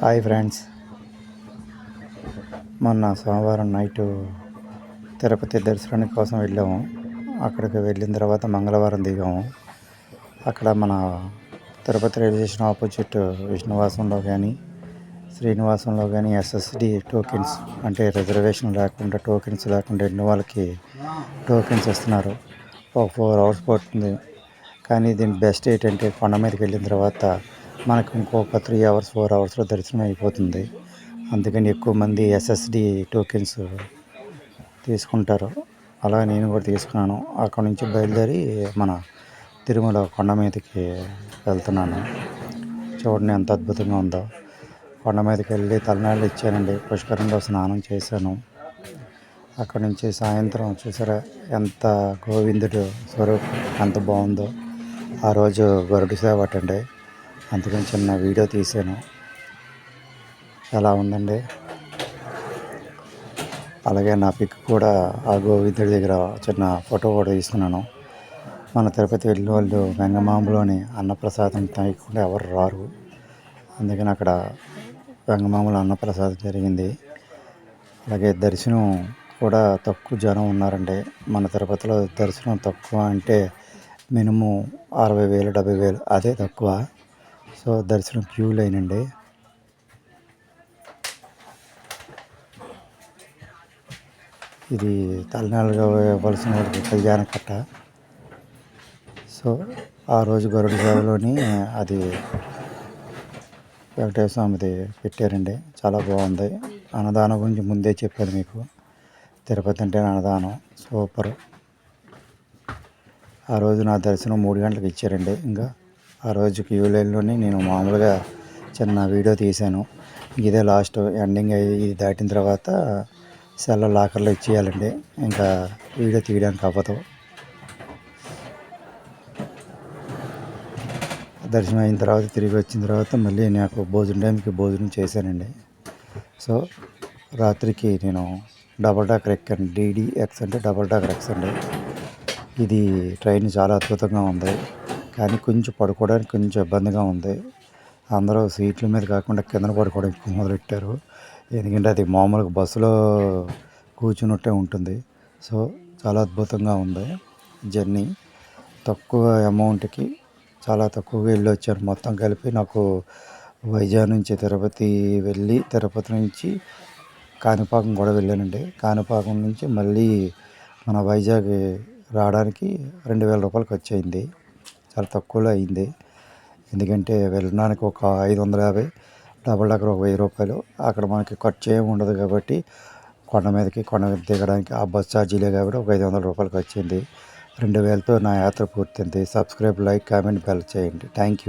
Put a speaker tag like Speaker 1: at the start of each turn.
Speaker 1: Hi friends. మొన్న సోమవారం night Tirupati దర్శనానికి కోసం వెళ్ళాము. అక్కడికి వెళ్ళిన తర్వాత మంగళవారం దిగాము. అక్కడ మన తిరుపతి రైల్వే స్టేషన్ ఆపోజిట్ విష్ణువాసంలో కానీ శ్రీనివాసంలో కానీ ఎస్ఎస్డి టోకెన్స్ అంటే రిజర్వేషన్ లేకుండా టోకెన్స్ లేకుండా ఎన్ని వాళ్ళకి టోకెన్స్ ఇస్తున్నారు. ఒక ఫోర్ అవర్స్ పడుతుంది. కానీ దీని బెస్ట్ ఏంటంటే కొండ మీదకి వెళ్ళిన తర్వాత మనకు ఇంకొక త్రీ అవర్స్ ఫోర్ అవర్స్లో దర్శనం అయిపోతుంది. అందుకని ఎక్కువ మంది ఎస్ఎస్డి టోకెన్స్ తీసుకుంటారు. అలా నేను కూడా తీసుకున్నాను. అక్కడ నుంచి బయలుదేరి మన తిరుమల కొండ మీదకి వెళ్తున్నాను. చూడండి ఎంత అద్భుతంగా ఉందో. కొండ మీదకి వెళ్ళి తలనాళ్ళు ఇచ్చానండి. పుష్కరంలో స్నానం చేశాను. అక్కడ నుంచి సాయంత్రం చూసారా ఎంత గోవిందుడు స్వరూపం ఎంత బాగుందో. ఆ రోజు గరుడు సేవ అటండి అందుకని చిన్న వీడియో తీసాను. ఎలా ఉందండి? అలాగే నా పిక్ కూడా ఆ గోవిందుడి దగ్గర చిన్న ఫోటో కూడా తీసుకున్నాను మన తిరుపతి వెళ్ళిన వాళ్ళు వెంగమాంబలోని అన్నప్రసాదం తాగకుండా ఎవరు రారు. అందుకని అక్కడ వెంగమామలో అన్నప్రసాదం జరిగింది. అలాగే దర్శనం కూడా తక్కువ జనం ఉన్నారండి. మన తిరుపతిలో దర్శనం తక్కువ అంటే మినిమం అరవై వేలు డెబ్బై వేలు అదే తక్కువ. సో దర్శనం క్యూ లైన్ అండి. ఇది తలనాలుగా ఇవ్వాల్సిన వాళ్ళకి కళ్యాణ కట్ట. సో ఆ రోజు గరుడు సేవలోని అది వెంకటేశ్వర స్వామిది పెట్టారండి. చాలా బాగుంది. అన్నదానం గురించి ముందే చెప్పాను మీకు. తిరుపతి అంటే అన్నదానం. సూపర్. ఆ రోజు నా దర్శనం మూడు గంటలకు ఇచ్చారండి. ఇంకా ఆ రోజు క్యూ లైన్లోనే నేను మామూలుగా చిన్న వీడియో తీశాను. ఇదే లాస్ట్ ఎండింగ్ అయ్యి ఇది దాటిన తర్వాత సెల్ లాకర్లో ఇచ్చేయాలండి. ఇంకా వీడియో తీయడానికి అవ్వదు. దర్శనం అయిన తర్వాత తిరిగి వచ్చిన తర్వాత మళ్ళీ నాకు భోజనం టైంకి భోజనం చేశానండి. సో రాత్రికి నేను డబల్ డాకర్ ఎక్కాను. డీడీఎక్స్ అంటే డబల్ డాకర్ ఎక్స్ అండి. ఇది ట్రైన్ చాలా అద్భుతంగా ఉంది. కానీ కొంచెం పడుకోవడానికి కొంచెం ఇబ్బందిగా ఉంది. అందరూ సీట్ల మీద కాకుండా కింద పడుకోవడానికి మొదలెట్టారు. ఎందుకంటే అది మామూలుగా బస్సులో కూర్చున్నట్టే ఉంటుంది. సో చాలా అద్భుతంగా ఉంది జర్నీ. తక్కువ అమౌంట్కి చాలా తక్కువగా వెళ్ళి వచ్చాను మొత్తం కలిపి నాకు వైజాగ్ నుంచి తిరుపతి వెళ్ళి తిరుపతి నుంచి కాణిపాకం కూడా వెళ్ళానండి. కాణిపాకం నుంచి మళ్ళీ మన వైజాగ్ రావడానికి రెండు వేల రూపాయలు ఖర్చు అయింది చాలా తక్కువలో అయింది. ఎందుకంటే వెళ్ళడానికి ఒక ఐదు వందల యాభై డబల్ డెక్కర్ ఒక వెయ్యి రూపాయలు. అక్కడ మనకి ఖర్చు ఏమి ఉండదు కాబట్టి కొండ మీదకి కొండ మీద దిగడానికి ఆ బస్ ఛార్జీలే కాబట్టి ఒక ఐదు వందల రూపాయలు వచ్చింది. రెండు వేలతో నా యాత్ర పూర్తయింది. సబ్స్క్రైబ్ లైక్ కామెంట్ బెల్ చేయండి. Thank you.